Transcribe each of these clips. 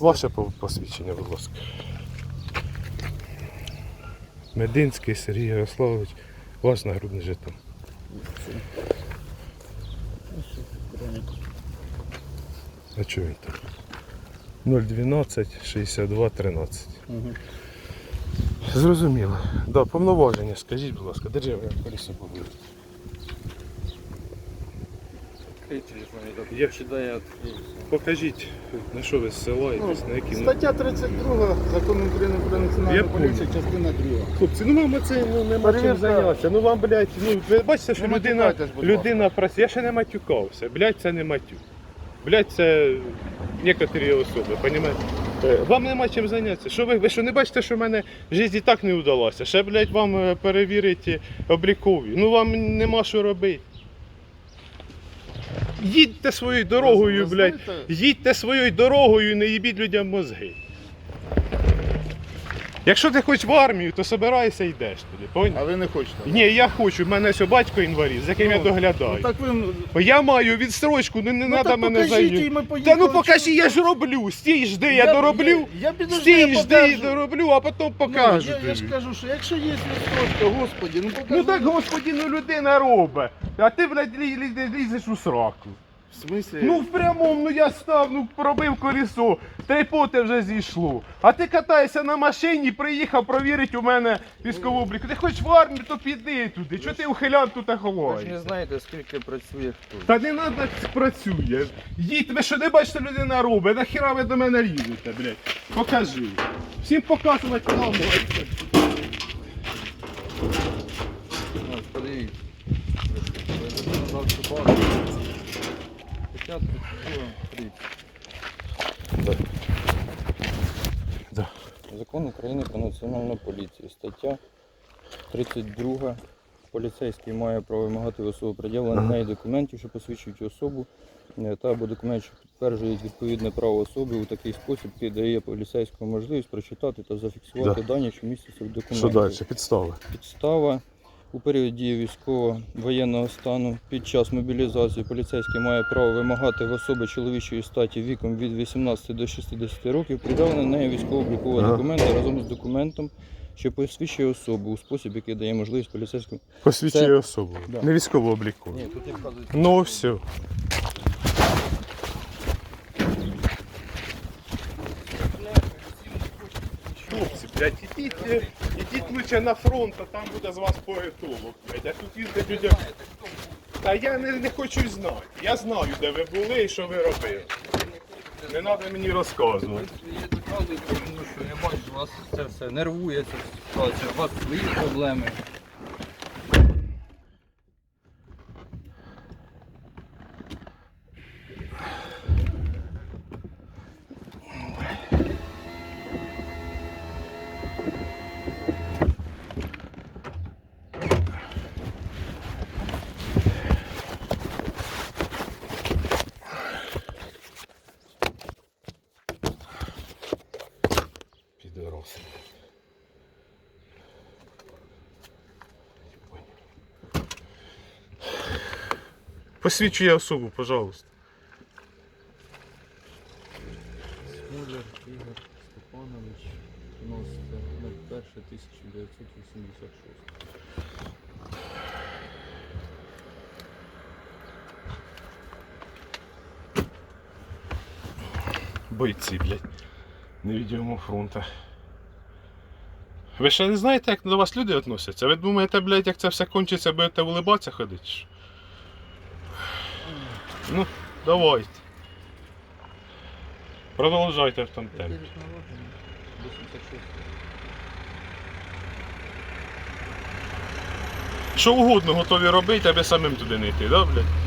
Ваше посвідчення, будь ласка. Мединський Сергій Ярославович, ваш нагрудний жетон. А чого він там? 012 62 13. Угу. Зрозуміло. Да, повноваження, скажіть, будь ласка, держи я колесо поговорю. Я- відкрив. Покажіть, на що ви ссилаєтесь, на які. ну, Стаття 32 Закону України про національну поліцію, частина 2. Хлопці, ну вам це ну, нема чим Перевірка. зайнятися. Ну вам, блядь, ну ви бачите, що Не людина, матюкайтесь, будь людина працює. Я ще не матюкався. Блядь, це не матюк. Блядь, це некоторі особи, понімаєте? Е, Вам нема чим зайнятися. Що ви, ви що не бачите, що в мене життя і так не вдалося? Ще, блядь, вам е, перевірити облікові. Ну вам нема що робити. Їдьте своєю дорогою, блядь. Їдьте своєю дорогою і не їбіть людям мозги. Якщо ти хочеш в армію, то собирайся і йдеш туди. Поняв? А ви не хочете? Ні, я хочу, в мене ось батько інвалід, з яким я Ну, доглядаю. Ну, так ви... Я маю відстрочку, ну не Ну, треба так мене покажіть, і ми Та поїхали. ну покажи, я ж роблю. Стій, жди, я, дороблю. Я, я підожди, Стій, я жди, покажу. дороблю, а потім Ну, покажу. я, я ж кажу, що якщо є відстрочка, господі, ну покажи. Ну так, господі, ну людина робить. А ти, блядь, лі- лі- лізеш у сраку. В смислі? Ну в прямому, ну я став, ну пробив й поте вже зійшло. А ти катаєшся на машині, приїхав провірити у мене військову обліку. Ти хочеш в армію, то піди туди. Чого ти ухилян тут Ви ж не ховаєш? знаєте, скільки працює хто. Та не треба працює. Їдь, ви що не бачите, людина робить. Нахіра ви до мене лізете, блядь. Покажи. Всім показувати вам. Ось, подивіться. Ви законодавчу базу. Стаття 32 30. Да. Закон України про національну поліцію. Стаття 32. Поліцейський має право вимагати в особи пред'явлення Ага. неї документів, що посвідчують особу, е, та або документів, що підтверджують відповідне право особи у такий спосіб, який дає поліцейському можливість прочитати та зафіксувати дані, що містяться в документі. Що далі? Підстави. Підстава у період дії військово-воєнного стану під час мобілізації поліцейський має право вимагати в особи чоловічої статі віком від 18 до 60 років придавлення неї військово-облікового Ага. документа разом з документом, що посвідчує особу у спосіб, який дає можливість поліцейському. Посвідчує Це- особу. Да. Не військово обліку. Ні, тут і вказується. Ну все. Хлопці, блядь, ідіть, е, ідіть лучше на фронт, а там буде з вас поетолог, блядь. А тут їздить людям. Та я не, не хочу знати. Я знаю, де ви були і що ви робили. Не треба мені розказувати. Я доказую, тому що я бачу, вас це все нервує ця ситуація, у вас свої проблеми. Підроси. Посвідчує особу, пожалуйста. Смоляр Ігор Степанович, носиться 01 1986. Бойці, блядь. Невидимого фронту. Ви ще не знаєте, як до вас люди відносяться? Ви думаєте, блядь, як це все кончиться, будете вулибатися ходити? Ну, давайте. Продовжуйте в тому темпі. Що угодно готові робити, аби самим туди не йти, да, блядь?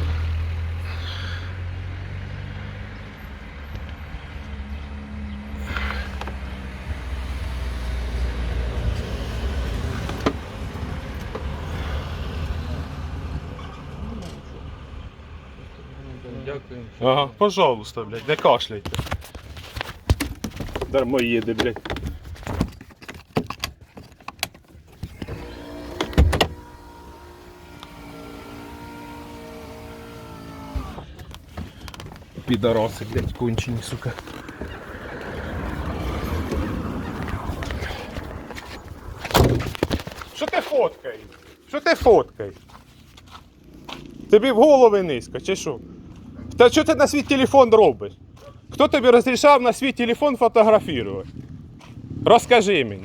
Дякую. Ага, пожалуйста, блядь, не кашляйте. Дармо їде, блядь. Підороси, блядь, кончені, сука. Що ти фоткаєш? Що ти фоткаєш? Тобі в голови низько, чи що? Та що ти на свій телефон робиш? Хто тобі розрішав на свій телефон фотографувати? Розкажи мені.